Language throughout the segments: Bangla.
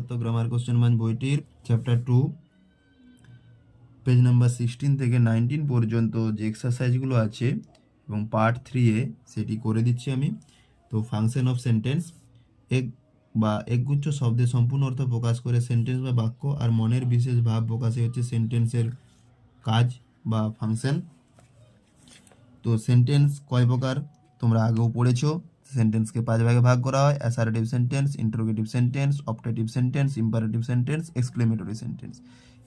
ভাষাতত্ত্ব গ্রামার কোশ্চেন মান বইটির chapter two page number sixteen থেকে নাইনটিন পর্যন্ত যে এক্সারসাইজগুলো আছে এবং পার্ট থ্রি এ সেটি করে দিচ্ছি আমি। তো ফাংশন অফ সেন্টেন্স এক বা একগুচ্ছ শব্দের সম্পূর্ণ অর্থ প্রকাশ করে সেন্টেন্স বা বাক্য আর মনের বিশেষ ভাব প্রকাশে হচ্ছে সেন্টেন্সের কাজ বা ফাংশন তো সেন্টেন্স কয় প্রকার? তোমরা আগেও পড়েছো। সেন্টেন্সকে পাঁচ ভাগে ভাগ করা হয় assertive sentence interrogative sentence optative sentence imperative sentence exclamatory sentence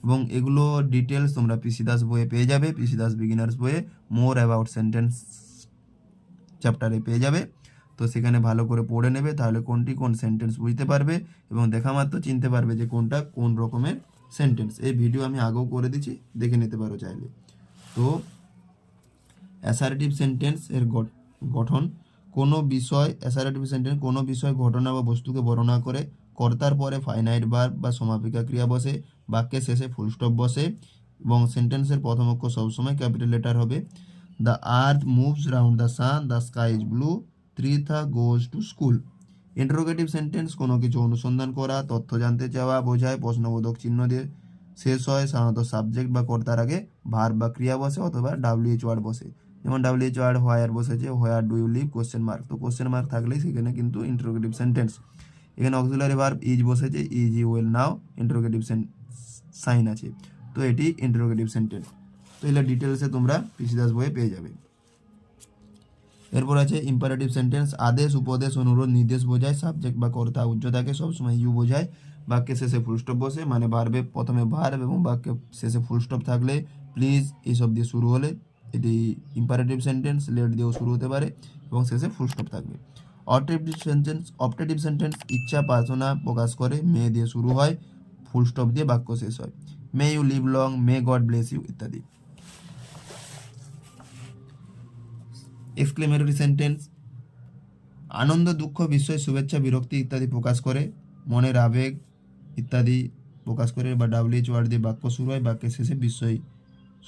এবং এগুলো ডিটেলস তোমরা পিসি দাস বইয়ে পেয়ে যাবে পিসি দাস বিগিনার্স বইয়ে মোর অ্যাবাউট সেন্টেন্স চ্যাপ্টারে পেয়ে যাবে। তো সেখানে ভালো করে পড়ে নেবে, তাহলে কোনটি কোন সেন্টেন্স বুঝতে পারবে এবং দেখা মাত্র চিনতে পারবে যে কোনটা কোন রকমের সেন্টেন্স এই ভিডিও আমি আগেও করে দিচ্ছি দেখে নিতে পারো চাইলে। তো অ্যাসারেটিভ সেন্টেন্স এর গঠ- গঠন কোনো বিষয় অ্যাসারেটিভ সেন্টেন্স কোনো বিষয় ঘটনা বা বস্তুকে বর্ণনা করে, কর্তার পরে ফাইনাইট বার বা সমাপিকা ক্রিয়া বসে, বাক্যের শেষে ফুল স্টপ বসে এবং সেন্টেন্সের প্রথম অক্ষর সবসময় ক্যাপিটাল লেটার হবে। The earth moves round the sun the sky is blue Tritha goes to school interrogative sentence কোনো কিছু অনুসন্ধান করা, তথ্য জানতে চাওয়া, বোঝায়, প্রশ্নবোধক চিহ্ন দিয়ে শেষ হয়, সাধারণত সাবজেক্ট বা কর্তার আগে ভার বা ক্রিয়া বসে অথবা ডাব্লিউএইচ ওয়ার্ড বসে। যেমন ডাব্লিউএইচ ওয়ার্ড হোয়ার বসেছে where do you live question mark তো কোশ্চেন মার্ক থাকলেই সেখানে কিন্তু ইন্টারোগেটিভ সেন্টেন্স এখানে অক্সিলারি ভার্ব ইজ বসেছে is you will now interrogative sign আছে। তো এটি ইন্টারোগেটিভ সেন্টেন্স তো এগুলো ডিটেলসে তোমরা পিসি দাস বইয়ে পেয়ে যাবে। এরপর আছে ইম্পারেটিভ সেন্টেন্স আদেশ, উপদেশ, অনুরোধ, নির্দেশ বোঝায় সাবজেক্ট বা কর্তা উচ্চতাকে সবসময় ইউ বোঝায়। বাক্যের শেষে ফুল স্টপ বসে মানে ভার্বে প্রথমে ভার্ব এবং বাক্যের শেষে ফুল স্টপ থাকলে প্লিজ এইসব দিয়ে শুরু হলে এটি ইম্পারেটিভ সেন্টেন্স লেট দিয়েও শুরু হতে পারে এবং শেষে ফুল স্টপ থাকবে। অপটেটিভ সেন্টেন্স অপটেটিভ সেন্টেন্স ইচ্ছা প্রার্থনা প্রকাশ করে, মে দিয়ে শুরু হয় ফুল স্টপ দিয়ে বাক্য শেষ হয়। May you live long may God bless you ইত্যাদি। এক্সক্লেমেটরি সেন্টেন্স আনন্দ, দুঃখ, বিস্ময়, শুভেচ্ছা, বিরক্তি ইত্যাদি প্রকাশ করে, মনের আবেগ ইত্যাদি প্রকাশ করে বা ডাব্লিউএইচ ওয়ার্ড দিয়ে বাক্য শুরু হয়, বাক্যের শেষে বিস্ময়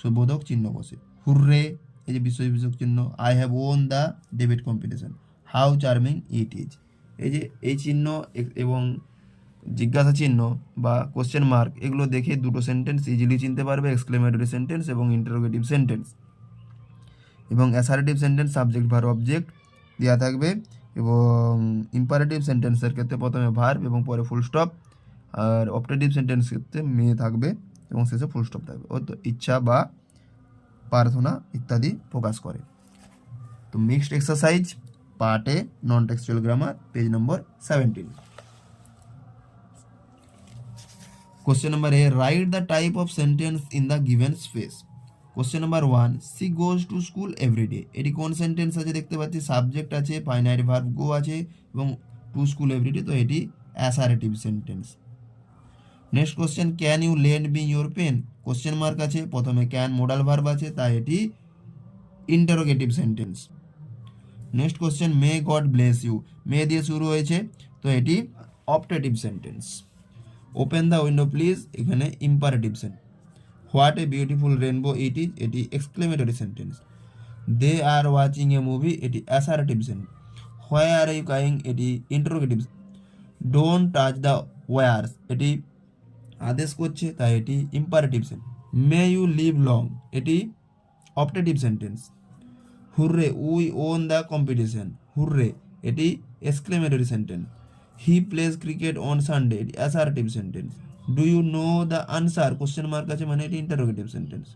সুবোধক চিহ্ন বসে। হুররে, এই যে বিস্ময়বোধক চিহ্ন I have won the David competition how charming it is এই যে এই চিহ্ন এবং জিজ্ঞাসা চিহ্ন বা কোশ্চেন মার্ক এগুলো দেখে দুটো সেন্টেন্স ইজিলি চিনতে পারবে এক্সক্লেমেটরি সেন্টেন্স এবং ইন্টারোগেটিভ সেন্টেন্স এবং assertive sentence subject verb object দেওয়া থাকবে এবং ইম্পারেটিভ সেন্টেন্সের ক্ষেত্রে প্রথমে ভার্ব এবং পরে ফুল স্টপ আর অপটেটিভ সেন্টেন্স ক্ষেত্রে মেয়ে থাকবে এবং শেষে ফুল স্টপ থাকবে। ও তো ইচ্ছা বা প্রার্থনা ইত্যাদি প্রকাশ করে। তো mixed exercise part A non textual grammar page number seventeen question number A write the type of sentence in the given space question number one she goes to school everyday এটি কোন সেন্টেন্স আছে দেখতে পাচ্ছি? সাবজেক্ট আছে ফাইনাইট ভার্ব গো আছে এবং টু স্কুল এভরিডে তো এটি assertive sentence next question can you lend me your pen question mark আছে, প্রথমে ক্যান মোডাল ভার্ব আছে, তাই এটি interrogative sentence next question may God bless you may দিয়ে শুরু হয়েছে, তো এটি optative sentence open the window please এখানে imperative sentence what a beautiful rainbow it is এটি exclamatory sentence they are watching a movie এটি assertive sentence why are you crying এটি interrogative don't touch the wires এটি আদেশ করছে, তাই এটি imperative sentence may you live long এটি optative sentence hurray, we won the competition. Hurray, এটি exclamatory sentence he plays cricket on Sunday, এটি assertive sentence do you know the answer? Question mark আছে মানে এটি interrogative sentence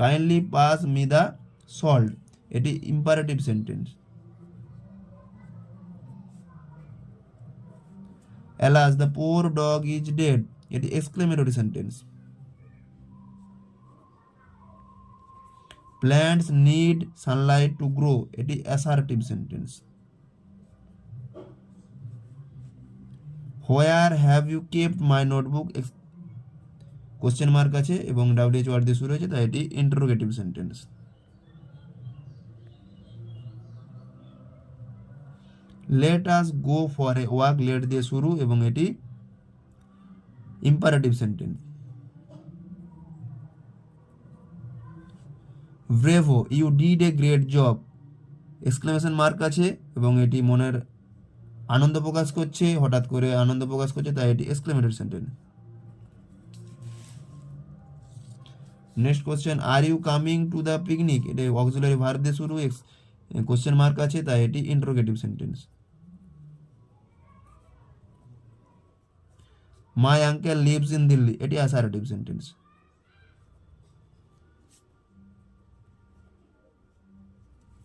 kindly pass me the salt. এটি imperative sentence alas the poor dog is dead এটি exclamatory sentence plants need sunlight to grow এটি assertive sentence where have you kept my notebook question mark আছে এবং ডাব্লিউএইচ ওয়ার্ড দিয়ে শুরু হয়েছে, তাই এটি interrogative sentence let us go for a walk let দিয়ে শুরু এবং এটি imperative sentence bravo you did a great job exclamation mark আছে এবং এটি মনের আনন্দ প্রকাশ করছে, হঠাৎ করে আনন্দ প্রকাশ করছে, তাই এটি exclamatory sentence next question are you coming to the picnic এটা অক্সিলারি ভার্ব দিয়ে শুরু কোশ্চেন মার্ক আছে, তাই এটি interrogative sentence my uncle lives in Delhi এটি assertive sentence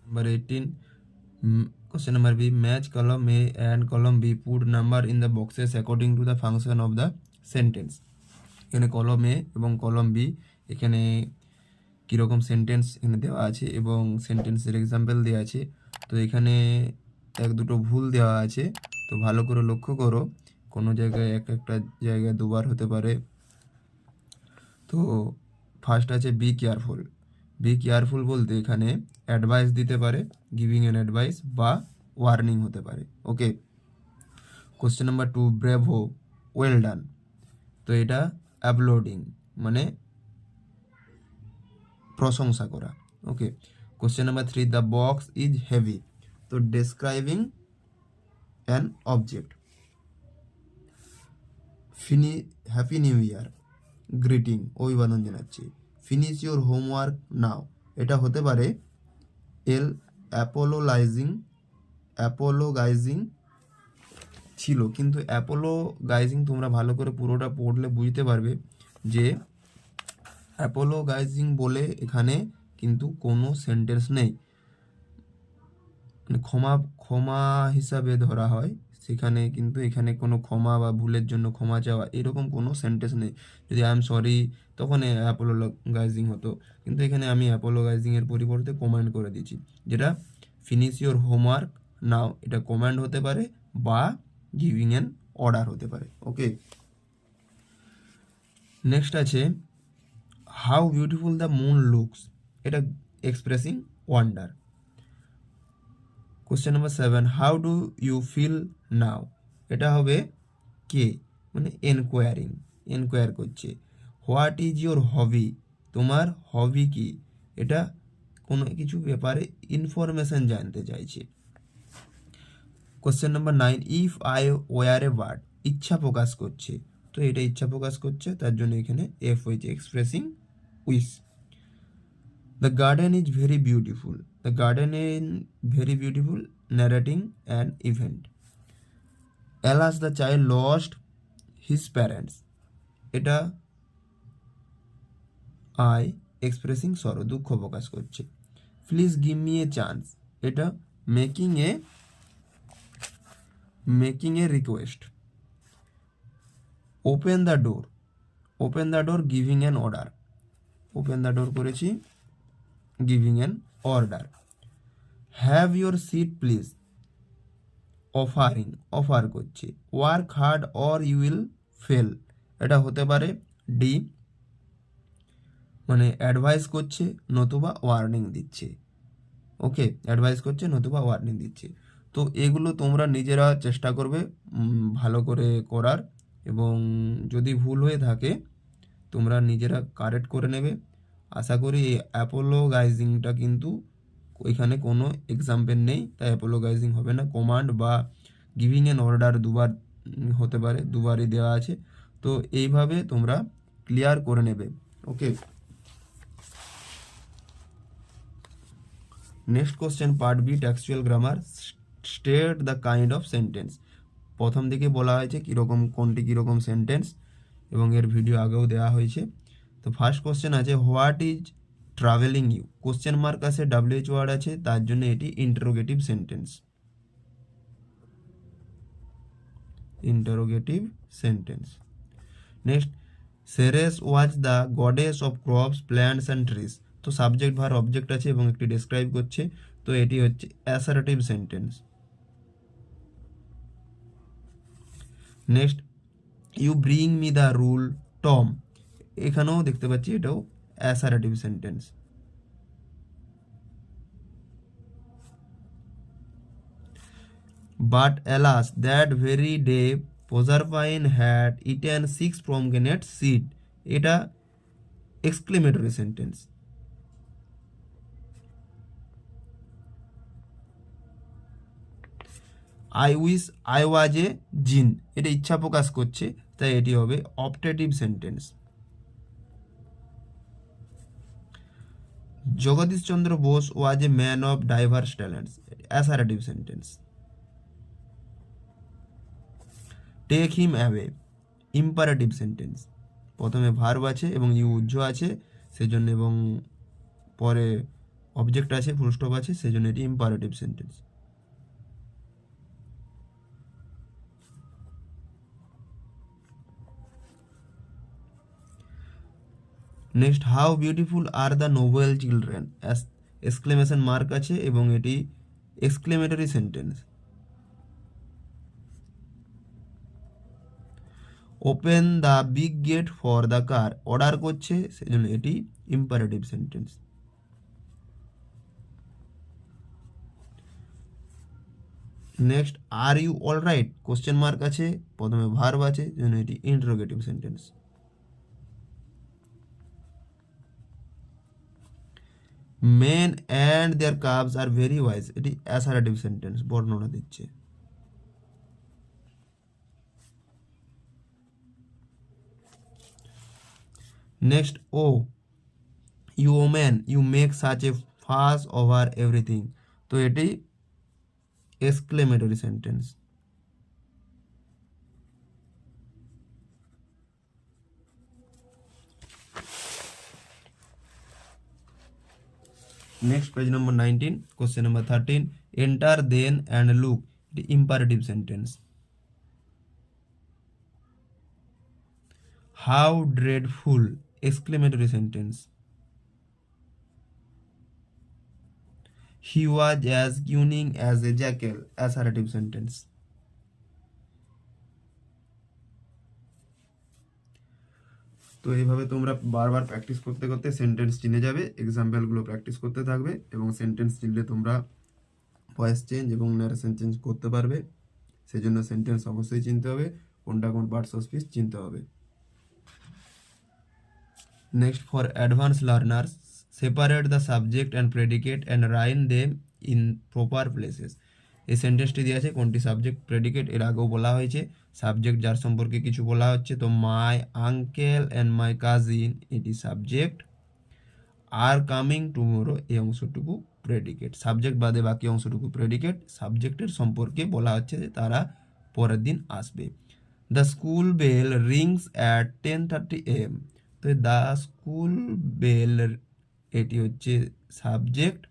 Number 18. mm, Question number B. Match column A and column B. Put number in the boxes according to the function of the sentence. এখানে কলম এ এবং কলম বি এখানে কীরকম সেন্টেন্স এখানে দেওয়া আছে এবং সেন্টেন্সের এক্সাম্পল দেওয়া আছে তো এখানে এক দুটো ভুল দেওয়া আছে তো ভালো করে লক্ষ্য করো কোনো জায়গায় এক একটা জায়গায় দুবার হতে পারে। তো ফার্স্ট আছে বি কেয়ারফুল বি কেয়ারফুল বলতে এখানে অ্যাডভাইস দিতে পারে গিভিং এন অ্যাডভাইস বা ওয়ার্নিং হতে পারে। Okay question number two bravo well done তো এটা আপলোডিং মানে প্রশংসা করা। Okay question number three the box is heavy তো ডেসক্রাইবিং অ্যান অবজেক্ট ফিনি হ্যাপি নিউ ইয়ার গ্রিটিং অভিবাদন জানাচ্ছি ফিনিশ ইউর হোমওয়ার্ক নাও এটা হতে পারে এল অ্যাপোলোলাইজিং অ্যাপোলোগাইজিং ছিল কিন্তু অ্যাপোলোগাইজিং তোমরা ভালো করে পুরোটা পড়লে বুঝতে পারবে যে অ্যাপোলোগাইজিং বলে এখানে কিন্তু কোনো সেন্টেন্স নেই ক্ষমা ক্ষমা হিসাবে ধরা হয় সেখানে কিন্তু এখানে কোনো ক্ষমা বা ভুলের জন্য ক্ষমা চাওয়া এরকম কোনো সেন্টেন্স নেই। যদি আই এম সরি তখন অ্যাপোলোগাইজিং হতো। কিন্তু এখানে আমি অ্যাপোলোগাইজিংয়ের পরিবর্তে কমান্ড করে দিচ্ছি যেটা ফিনিশ ইওর হোমওয়ার্ক নাও এটা কমান্ড হতে পারে বা গিভিং অ্যান অর্ডার হতে পারে। ওকে নেক্সট আছে how beautiful the moon looks এটা expressing wonder question number seven how do you feel now. এটা হবে কে? মানে এনকোয়ারিং এনকোয়ার করছে। হোয়াট ইজ ইয়োর হবি তোমার হবি কি? এটা কোনো কিছু ব্যাপারে ইনফরমেশন জানতে চাইছে। Question number nine if I were a bird ইচ্ছা প্রকাশ করছে। তো এটা ইচ্ছা প্রকাশ করছে, তার জন্য এখানে এফ হয়েছে expressing wish the garden is very beautiful the garden in very beautiful narrating an event alas the child lost his parents এটা আই এক্সপ্রেসিং সরো দুঃখ প্রকাশ করছে। Please give me a chance এটা making a making a request open the door open the door giving an order open the door করেছি giving an order have your seat please offering offer করছে। Work hard or you will fail এটা হতে পারে ডি মানে অ্যাডভাইস করছে নতুবা ওয়ার্নিং দিচ্ছে। ওকে অ্যাডভাইস করছে নতুবা ওয়ার্নিং দিচ্ছে। তো এগুলো তোমরা নিজেরা চেষ্টা করবে ভালো করে করার। এবং যদি ভুল হয়ে থাকে, তোমরা নিজেরা কারেক্ট করে নেবে। আশা করি এই অ্যাপোলোগাইজিংটা কিন্তু ওইখানে কোনো এক্সাম্পল নেই, তাই অ্যাপোলোগাইজিং হবে না। কমান্ড বা গিভিং এন অর্ডার দুবার হতে পারে, দুবারই দেওয়া আছে। তো এইভাবে তোমরা ক্লিয়ার করে নেবে। Okay next question part B textual grammar state the kind of sentence প্রথম দিকে বলা হয়েছে কীরকম, কোনটি কীরকম সেন্টেন্স এবং এর ভিডিও আগেও দেওয়া হয়েছে। তো ফার্স্ট কোশ্চেন আছে what is travelling you question mark আছে ডাব্লিউএইচ ওয়ার্ড আছে, তার জন্য এটি interrogative sentence interrogative sentence next Ceres was the goddess of crops plants and trees তো সাবজেক্ট ভার অবজেক্ট আছে এবং একটি ডেসক্রাইব করছে, তো এটি হচ্ছে assertive sentence next you bring me the rule Tom এখানেও দেখতে পাচ্ছি এটাও assertive sentence but alas that very day Proserpine had eaten six pomegranate seed এটা exclamatory sentence I wish I was a genie এটা ইচ্ছা প্রকাশ করছে, তাই এটি হবে optative sentence Jagadish Chandra Bose was a man of diverse talents assertive sentence take him away imperative sentence প্রথমে ভার্ব আছে এবং ইউজ আছে, সেজন্য এবং পরে অবজেক্ট আছে ফুলস্টপ আছে, সেজন্য এটি imperative sentence next how beautiful are the noble children exclamation mark আছে এবং এটি exclamatory sentence open the big gate for the car order করছে, সেজন্য এটি imperative sentence next are you all right question mark আছে, প্রথমে ভার্ব আছে জন্য এটি interrogative sentence men and their cubs are very wise এটি অ্যাসারেটিভ সেন্টেন্স বর্ণনা দিচ্ছে next O you woman you make such a fuss over everything তো এটি exclamatory sentence next page number nineteen question number thirteen enter then and look imperative sentence how dreadful exclamatory sentence he was as cunning as a jackal. Assertive sentence. তো এইভাবে তোমরা বারবার প্র্যাকটিস করতে করতে সেন্টেন্স চিনে যাবে এক্সাম্পলগুলো প্র্যাকটিস করতে থাকবে এবং সেন্টেন্স চিনলে তোমরা ভয়েস চেঞ্জ এবং ন্যারেশন চেঞ্জ করতে পারবে। সেজন্য সেন্টেন্স অবশ্যই চিনতে হবে, কোনটা কোন পার্টস অফ স্পিচ চিনতে হবে। Next for advance learners separate the subject and predicate and write them in proper places এই সেন্টেন্সটি দিয়ে আছে কোনটি সাবজেক্ট প্রেডিকেট এর আগেও বলা হয়েছে। সাবজেক্ট যার সম্পর্কে কিছু বলা হচ্ছে, তো my uncle and my cousin এটি সাবজেক্ট আর কামিং টুমোরো এই অংশটুকু প্রেডিকেট সাবজেক্ট বাদে বাকি অংশটুকু প্রেডিকেট সাবজেক্টের সম্পর্কে বলা হচ্ছে যে তারা পরের দিন আসবে। The school bell rings at ten thirty AM তো দ্য স্কুল বেল এটি হচ্ছে subject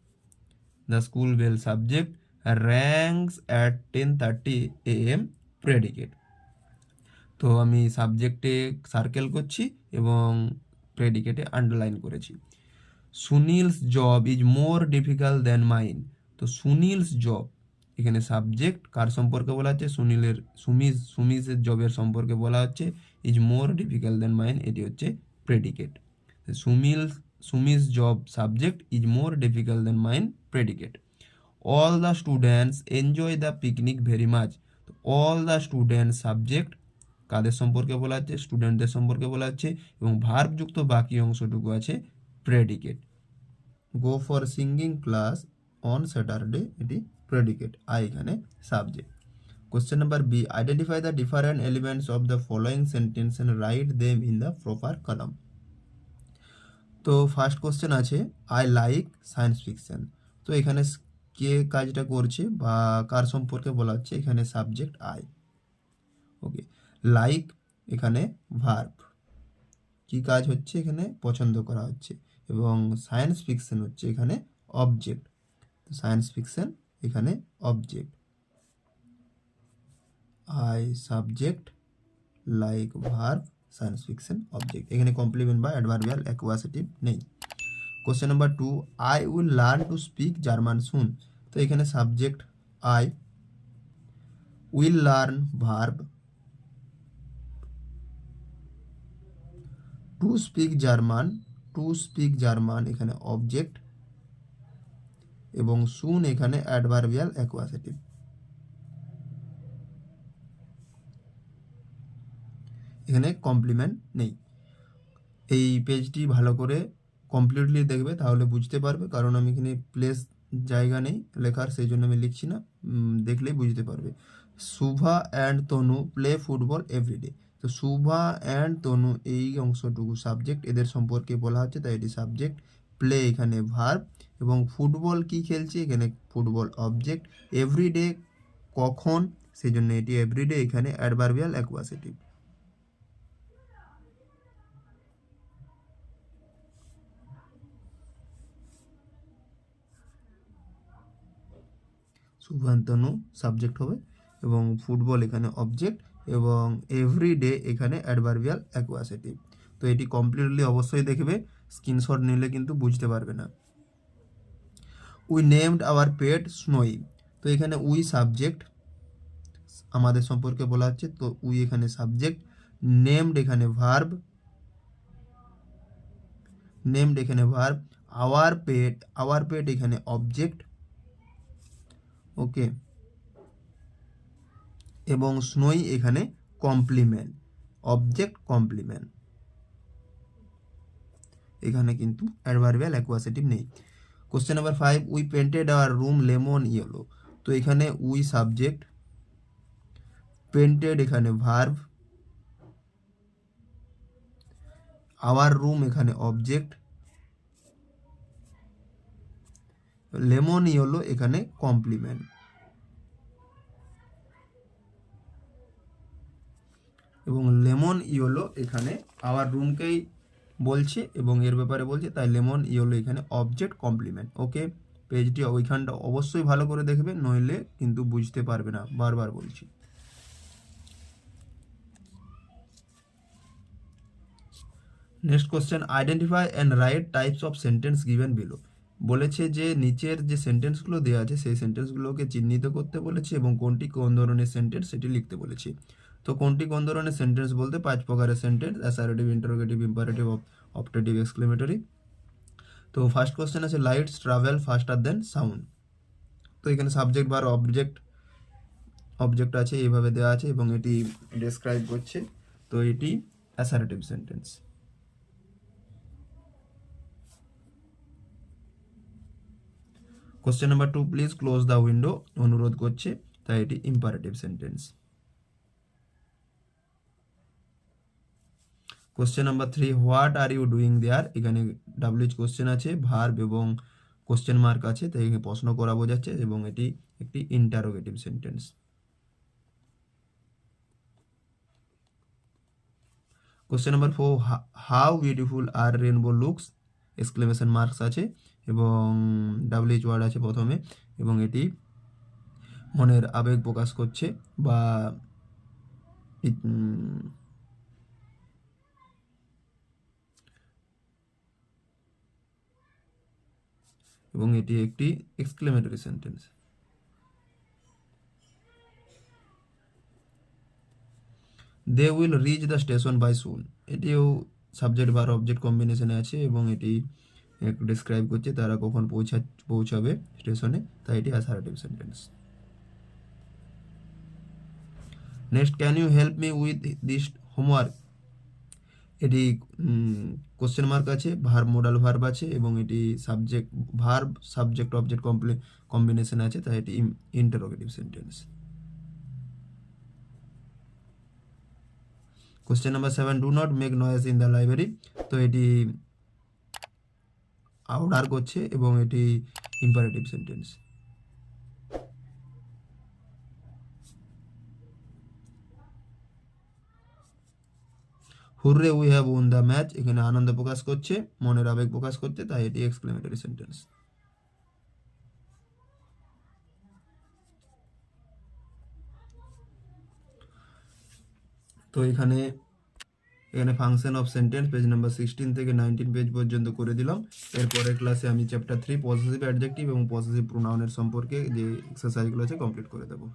the school bell subject rings at ten thirty A M predicate তো আমি সাবজেক্টে সার্কেল করছি এবং প্রেডিকেটে আন্ডারলাইন করেছি। Sunil's job is more difficult than mine তো সুনীলস জব এখানে সাবজেক্ট কার সম্পর্কে বলা হচ্ছে? সুনীলের সুমিজ সুমিজের জবের সম্পর্কে বলা হচ্ছে। Is more difficult than mine এটি হচ্ছে predicate সুমিল সুমিজ job subject is more difficult than mine predicate all the students enjoy the picnic very much all the student subject কাদের সম্পর্কে বলা হচ্ছে স্টুডেন্টদের সম্পর্কে বলা হচ্ছে এবং ভার্বযুক্ত বাকি অংশটুকু আছে predicate go for singing class on Saturday এটি প্রেডিকেট আই এখানে subject question number B identify the different elements of the following sentence and write them in the proper column তো ফার্স্ট কোশ্চেন আছে আই লাইক সায়েন্স ফিকশন তো এখানে কে কাজটা করছে বা কার সম্পর্কে বলা হচ্ছে, এখানে সাবজেক্ট আই ওকে লাইক এখানে ভার্ব কি কাজ হচ্ছে এখানে? পছন্দ করা হচ্ছে। এবং সায়েন্স ফিকশন হচ্ছে এখানে অবজেক্ট সায়েন্স ফিকশন এখানে object I subject like verb science fiction object এখানে কমপ্লিমেন্ট বা অ্যাডভার্বিয়াল অ্যাকুয়াসিটিভ নেই। Question number two I will learn to speak German soon তো এখানে subject I will learn verb to speak German to speak German এখানে অবজেক্ট এবং সুন এখানে অ্যাডভার্বিয়াল অ্যাকুয়াসিটিভ এখানে কমপ্লিমেন্ট নেই। এই পেজটি ভালো করে কমপ্লিটলি দেখবে তাহলে বুঝতে পারবে কারণ আমি এখানে প্লেস জায়গা নেই লেখার, সেই জন্য আমি লিখছি না। দেখলেই বুঝতে পারবে। Shubha and Tanu play football every day তো শুভা অ্যান্ড তনু এই অংশটুকু সাবজেক্ট এদের সম্পর্কে বলা হচ্ছে, তাই এটি সাবজেক্ট প্লে এখানে ভার্ব এবং ফুটবল কি খেলছে? এখানে ফুটবল অবজেক্ট এভরিডে কখন? সেই জন্য এটি এভরিডে এখানে অ্যাডভার্বিয়াল অ্যাকুয়াসিটিভ শুভান্তনু সাবজেক্ট হবে এবং ফুটবল এখানে অবজেক্ট এবং এভরিডে এখানে অ্যাডভার্বিয়াল অ্যাকুয়াসিটিভ তো এটি কমপ্লিটলি অবশ্যই দেখবে স্ক্রিনশট নিলে কিন্তু বুঝতে পারবে না। We named our pet Snowy তো এখানে উই সাবজেক্ট আমাদের সম্পর্কে বলা হচ্ছে তো উই এখানে সাবজেক্ট নেমড এখানে ভার্ব নেমড এখানে verb our pet our pet এখানে অবজেক্ট ওকে? এবং স্নোই এখানে কমপ্লিমেন্ট, অবজেক্ট কমপ্লিমেন্ট। এখানে কিন্তু অ্যাডভার্বিয়াল অ্যাকুয়াসিটিভ নেই। Question number five we painted our room lemon yellow তো এখানে উই সাবজেক্ট পেন্টেড এখানে ভার্ভ আওয়ার রুম এখানে অবজেক্ট লেমন ইয়েলো এখানে কমপ্লিমেন্ট। এবং লেমন ইয়েলো এখানে আওয়ার রুমকেই বলছে এবং এর ব্যাপারে বলছে, তাই লেমন ইয়েলো এখানে অবজেক্ট কমপ্লিমেন্ট। ওকে, পেজটি ওইখানটা অবশ্যই ভালো করে দেখবে, নইলে কিন্তু বুঝতে পারবে না। বারবার বলছি। Next question, identify and write types of sentence given below. বলেছে যে নিচের যে সেন্টেন্সগুলো দেওয়া আছে, সেই সেন্টেন্সগুলোকে চিহ্নিত করতে বলেছে এবং কোনটি কোন ধরনের সেন্টেন্স সেটি লিখতে বলেছে। তো কোনটি কোন ধরনের সেন্টেন্স বলতে পাঁচ প্রকারের sentence assertive interrogative imperative optative exclamatory তো ফার্স্ট কোশ্চেন আছে lights travel faster then sound তো এখানে সাবজেক্ট বা অবজেক্ট অবজেক্ট আছে এইভাবে দেওয়া আছে এবং এটি ডেসক্রাইব করছে। তো এটি assertive sentence question number two please close the window অনুরোধ করছে তাই এটি imperative sentence question number three what are you doing there এখানে ডাব্লিউচ কোশ্চেন আছে ভার্ব এবং কোশ্চেন মার্ক আছে, তাই এখানে প্রশ্ন করা বোঝাচ্ছে এবং এটি একটি interrogative sentence question number four how beautiful are rainbow looks exclamation marks আছে। এবং ডাব্লিউচ ওয়ার্ড আছে প্রথমে, এবং এটি মনের আবেগ প্রকাশ করছে বা এবং এটি একটি exclamatory sentence they will reach the station by soon এটিও সাবজেক্ট বা অবজেক্ট কম্বিনেশনে আছে এবং এটি একটু ডিসক্রাইব করছে, তারা কখন পৌঁছা, পৌঁছাবে স্টেশনে তাই এটি assertive sentence next can you help me with this homework এটি কোশ্চেন মার্ক আছে ভার্ব মোডাল ভার্ব আছে, এবং এটি subject verb subject object কমপ্লে combination আছে, তাই এটি interrogative sentence question number seven do not make noise in the library তো এটি অর্ডার করছে এবং এটি imperative sentence hurray we have won the match এখানে আনন্দ প্রকাশ করছে, মনের আবেগ প্রকাশ করছে, তাই এটি এক্সক্লেমেটরি সেন্টেন্স তো এখানে এখানে function of sentence page number sixteen থেকে নাইনটিন পেজ পর্যন্ত করে দিলাম। এরপরের ক্লাসে আমি চ্যাপ্টার থ্রি পজিটিভ অ্যাডজেক্টিভ এবং পজিটিভ প্রোনাউনের সম্পর্কে যে এক্সারসাইজগুলো আছে কমপ্লিট করে দেবো।